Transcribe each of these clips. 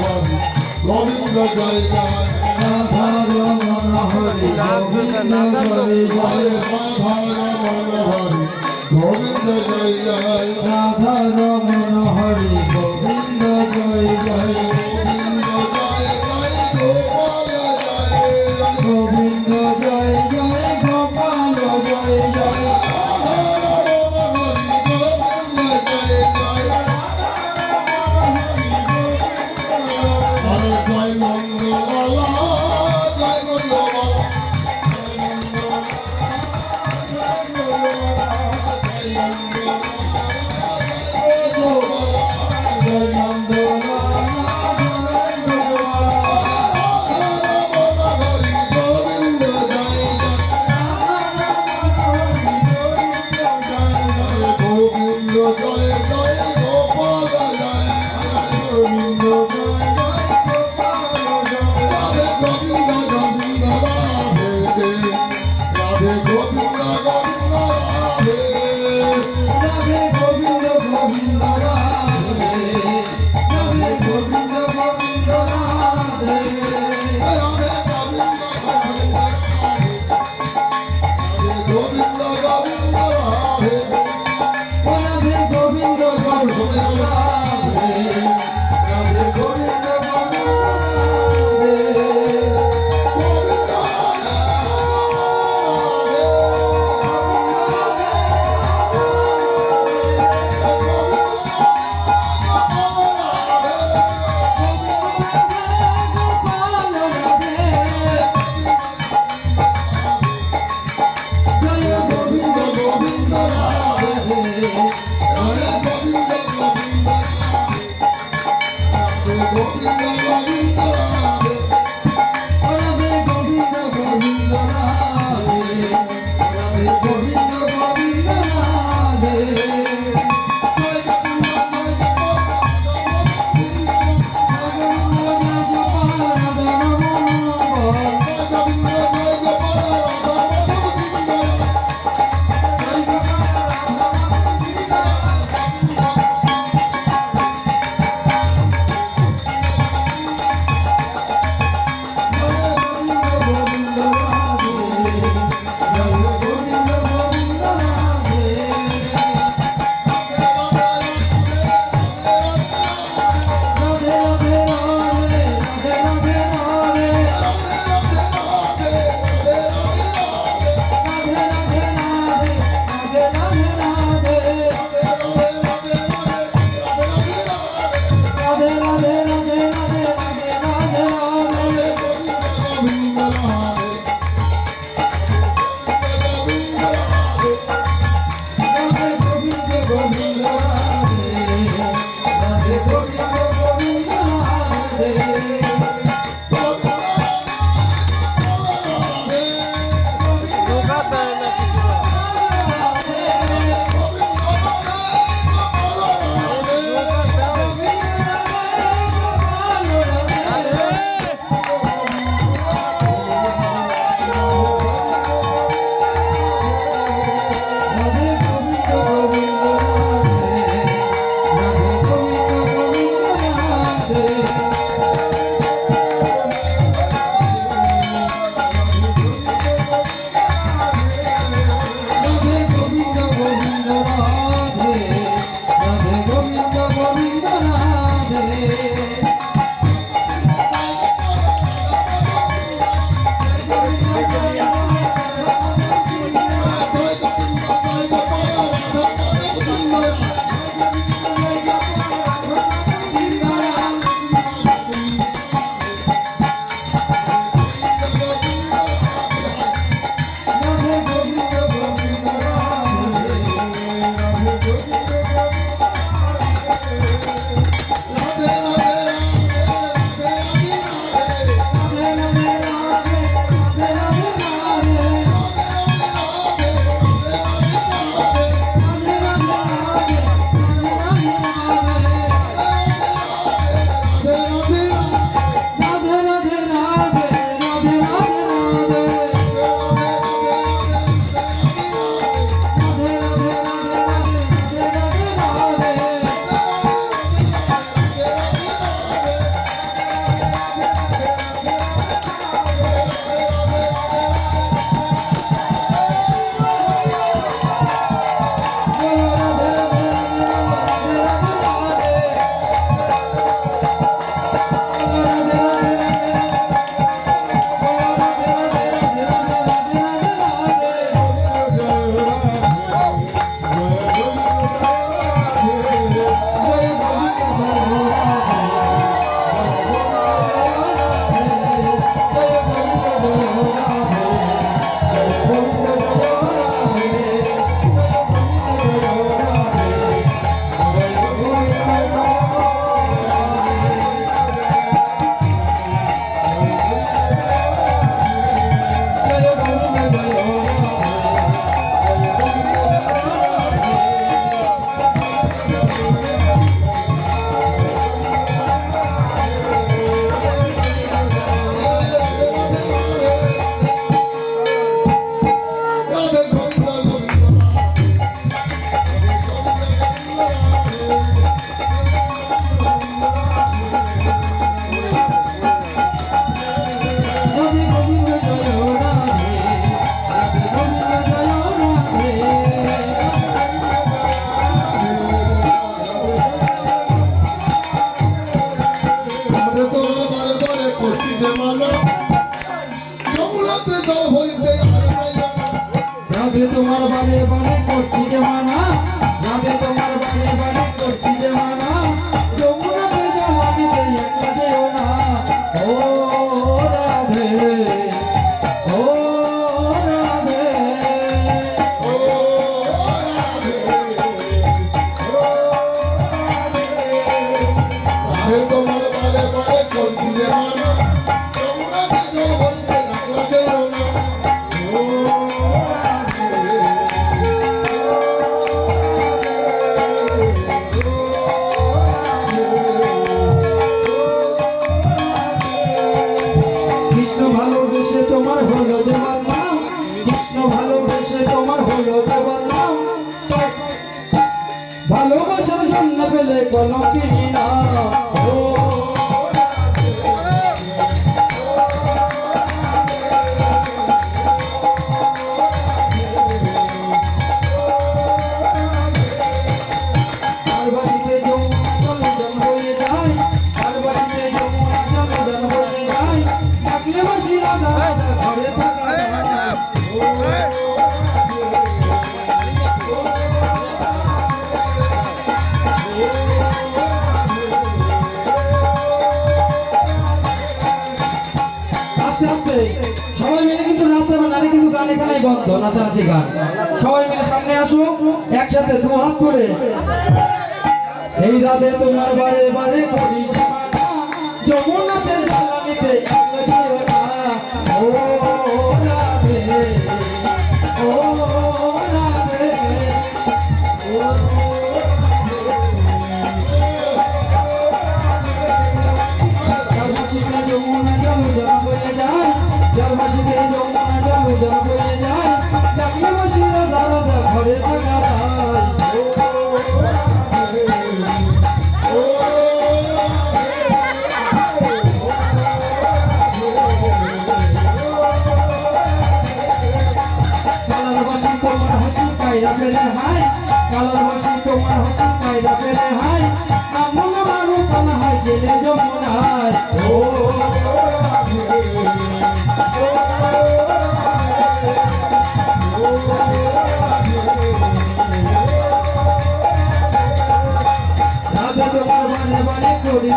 হরি গোবিন্দ জয় জয় রাধা রমন হরি গোবিন্দ জয় জয় রাধা রমন হরি গোবিন্দ জয় জয় রাধা রমন বলো না গান এখানেই বন্ধ, নাচানাচি গান। সবাই মিলে সামনে আসো, একসাথে দু হাত করে। এই রাতে তোমার বারে বারে করি যমুনাতে জ্বালানিতে ও কায়দা ফেলে হাই কালোর বসি তোমার হতি কায়দা ফেলে হাই আমন মানু পানা হাই গেলে যমন হাই ও রাজা তোমার মানে মানে করি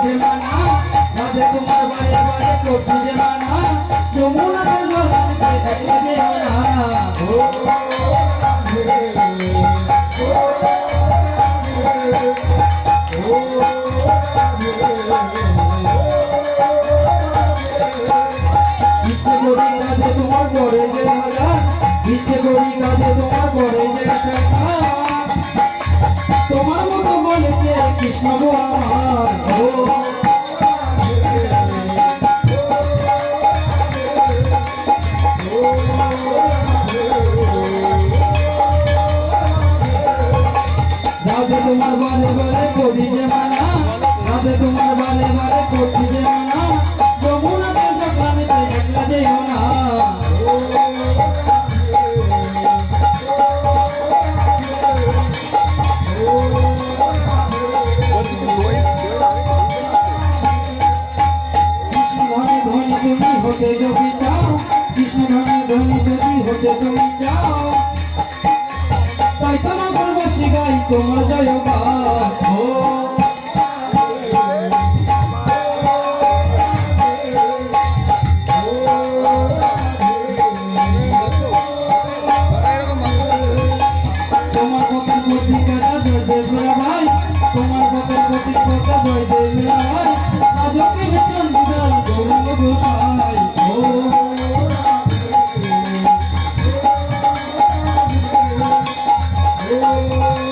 কৃষ্ণ Oh,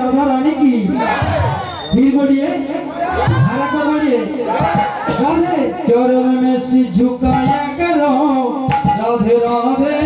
রাধা রানী কি ভিড় বলিয়ে হারা কবলিয়ে রাধে চরণ মেশি ঝুকায় রাধে রাধে